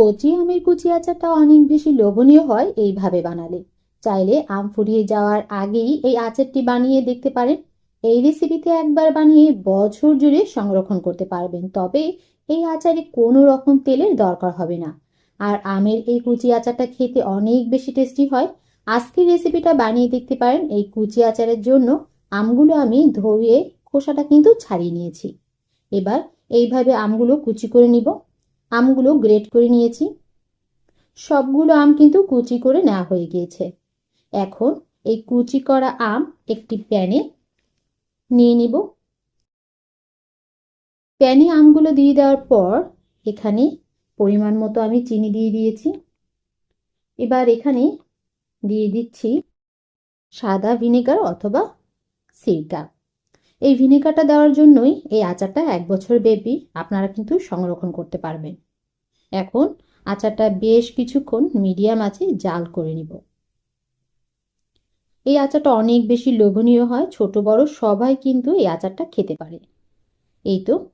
কচি আমের কুচি আচারটা অনেক বেশি লোভনীয় হয় এইভাবে বানালে। চাইলে আম ফুরিয়ে যাওয়ার আগেই এই আচারটি বানিয়ে দেখতে পারেন। এই রেসিপিতে একবার বানিয়ে বছর জুড়ে সংরক্ষণ করতে পারবেন, তবে এই আচারে কোনো রকম তেলের দরকার হবে না। আর আমের এই কুচি আচারটা খেতে অনেক বেশি টেস্টি হয়। আজকের রেসিপিটা বানিয়ে দেখতে পারেন, এই কুচি আচারের জন্য আমগুলো আমি ধুয়ে খোসাটা কিন্তু ছাড়িয়ে নিয়েছি। এবার এইভাবে আমগুলো কুচি করে নিব। আমগুলো গ্রেট করে নিয়েছি। সবগুলো আম কিন্তু কুচি করে নেওয়া হয়ে গিয়েছে। এখন এই কুচি করা আম একটি প্যানে নিয়ে নিব। প্যানে আমগুলো দিয়ে দেওয়ার পর এখানে পরিমাণ মতো আমি চিনি দিয়ে দিয়েছি। এবার এখানে দিয়ে দিচ্ছি সাদা ভিনেগার অথবা সিরকা। এই ভিনেগারটা দেওয়ার জন্যই এই আচারটা এক বছর ব্যাপী আপনারা কিন্তু সংরক্ষণ করতে পারবেন। এখন আচারটা বেশ কিছুক্ষণ মিডিয়াম আছে জাল করে নিব। এই আচারটা অনেক বেশি লোভনীয় হয়, ছোট বড় সবাই কিন্তু এই আচারটা খেতে পারে। এই তো,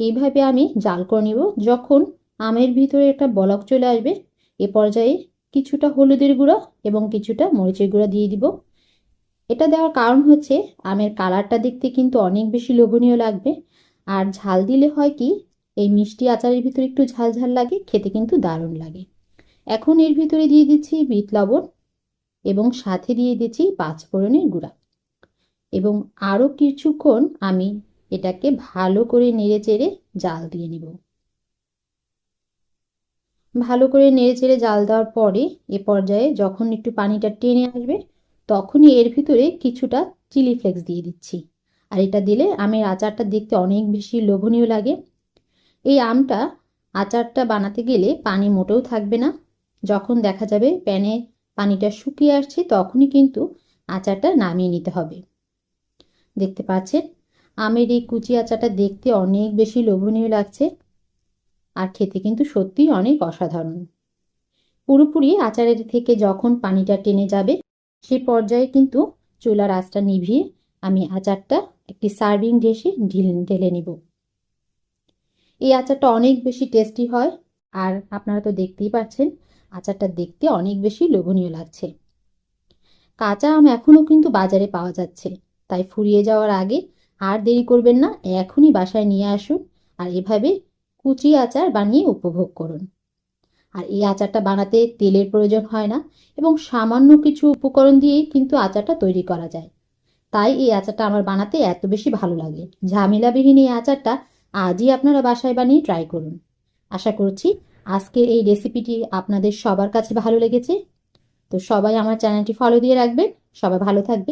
এইভাবে আমি জাল করে নিব। যখন আমের ভিতরে একটা বলক চলে আসবে, এ পর্যায়ে কিছুটা হলুদের গুঁড়া এবং কিছুটা মরিচের গুঁড়া দিয়ে দিব। এটা দেওয়ার কারণ হচ্ছে আমের কালারটা দেখতে কিন্তু অনেক বেশি লোভনীয় লাগবে। আর ঝাল দিলে হয় কি, এই মিষ্টি আচারের ভিতরে একটু ঝাল ঝাল লাগে, খেতে কিন্তু দারুণ লাগে। এখন এর ভিতরে দিয়ে দিচ্ছি বিট লবণ এবং সাথে দিয়ে দিচ্ছি পাঁচ ফোড়নের গুঁড়া। এবং আরও কিছুক্ষণ আমি এটাকে ভালো করে নেড়ে চেড়ে জাল দিয়ে নিব। ভালো করে নেড়ে চেড়ে জাল দেওয়ার পরে এ পর্যায়ে যখন একটু পানিটা টেনে আসবে তখনই এর ভিতরে কিছুটা চিলি ফ্লেক্স দিয়ে দিচ্ছি। আর এটা দিলে আমের আচারটা দেখতে অনেক বেশি লোভনীয় লাগে। এই আমটা আচারটা বানাতে গেলে পানি মোটেও থাকবে না। যখন দেখা যাবে প্যানে পানিটা শুকিয়ে আসছে, তখনই কিন্তু আচারটা নামিয়ে নিতে হবে। দেখতে পাচ্ছেন? আমের এই কুচি আচারটা দেখতে অনেক বেশি লোভনীয় লাগছে আর খেতে কিন্তু সত্যিই অনেক অসাধারণ। পুরোপুরি আচারের থেকে যখন পানিটা টেনে যাবে সে পর্যায়ে কিন্তু চুলার আঁচটা নিভিয়ে আমি আচারটা একটি সার্ভিং ডিশে ঢিল, ঢেলে নিব। এই আচারটা অনেক বেশি টেস্টি হয় আর আপনারা তো দেখতেই পাচ্ছেন, আচারটা দেখতে অনেক বেশি লোভনীয় লাগছে। কাঁচা আম এখনও কিন্তু বাজারে পাওয়া যাচ্ছে, তাই ফুরিয়ে যাওয়ার আগে আর দেরি করবেন না, এখনই বাসায় নিয়ে আসুন আর এভাবে কুচি আচার বানিয়ে উপভোগ করুন। আর এই আচারটা বানাতে তেলের প্রয়োজন হয় না এবং সামান্য কিছু উপকরণ দিয়েই কিন্তু আচারটা তৈরি করা যায়। তাই এই আচারটা আমার বানাতে এত বেশি ভালো লাগে। ঝামেলাবিহীন এই আচারটা আজই আপনারা বাসায় বানিয়ে ট্রাই করুন। আশা করছি আজকের এই রেসিপিটি আপনাদের সবার কাছে ভালো লেগেছে। তো সবাই আমার চ্যানেলটি ফলো দিয়ে রাখবেন। সবাই ভালো থাকবে